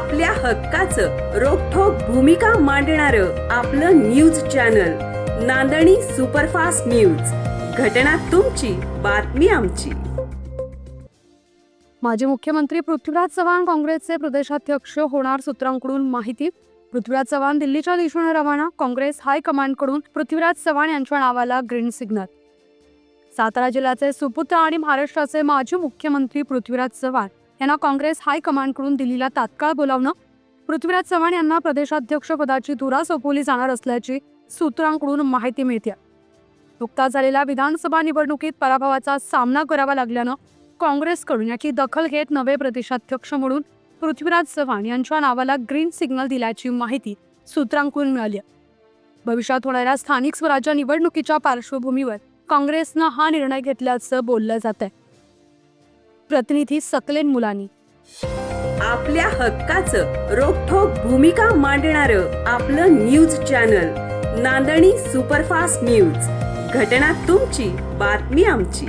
आपल्या हक्काचं रोखोक भूमिका मांडणार आपलं न्यूज चॅनल नांदणी सुपरफास्ट न्यूज. घटना तुमची बातमी आमची. माजी मुख्यमंत्री पृथ्वीराज चव्हाण काँग्रेसचे प्रदेशाध्यक्ष होणार सूत्रांकडून माहिती. पृथ्वीराज चव्हाण दिल्लीच्या दिशेने रवाना काँग्रेस हायकमांडकडून पृथ्वीराज चव्हाण यांच्या नावाला ग्रीन सिग्नल. सातारा जिल्ह्याचे सुपुत्र आणि महाराष्ट्राचे माजी मुख्यमंत्री पृथ्वीराज चव्हाण. यांना काँग्रेस हायकमांडकडून दिल्लीला तात्काळ बोलावणं. पृथ्वीराज चव्हाण यांना प्रदेशाध्यक्ष पदाची धुरा सोपवली जाणार असल्याची सूत्रांकडून माहिती मिळते. नुकताच झालेल्या विधानसभा निवडणुकीत पराभवाचा सामना करावा लागल्यानं काँग्रेसकडून याची दखल घेत नवे प्रदेशाध्यक्ष म्हणून पृथ्वीराज चव्हाण यांच्या नावाला ग्रीन सिग्नल दिल्याची माहिती सूत्रांकडून मिळाली. भविष्यात होणाऱ्या स्थानिक स्वराज्य निवडणुकीच्या पार्श्वभूमीवर काँग्रेसनं हा निर्णय घेतल्याचं बोललं जात आहे प्रतिनिधी सकलेन मुलानी. आपल्या हक्काचं रोखोक भूमिका मांडणार आपलं न्यूज चॅनल नांदणी सुपरफास्ट न्यूज. घटना तुमची बातमी आमची.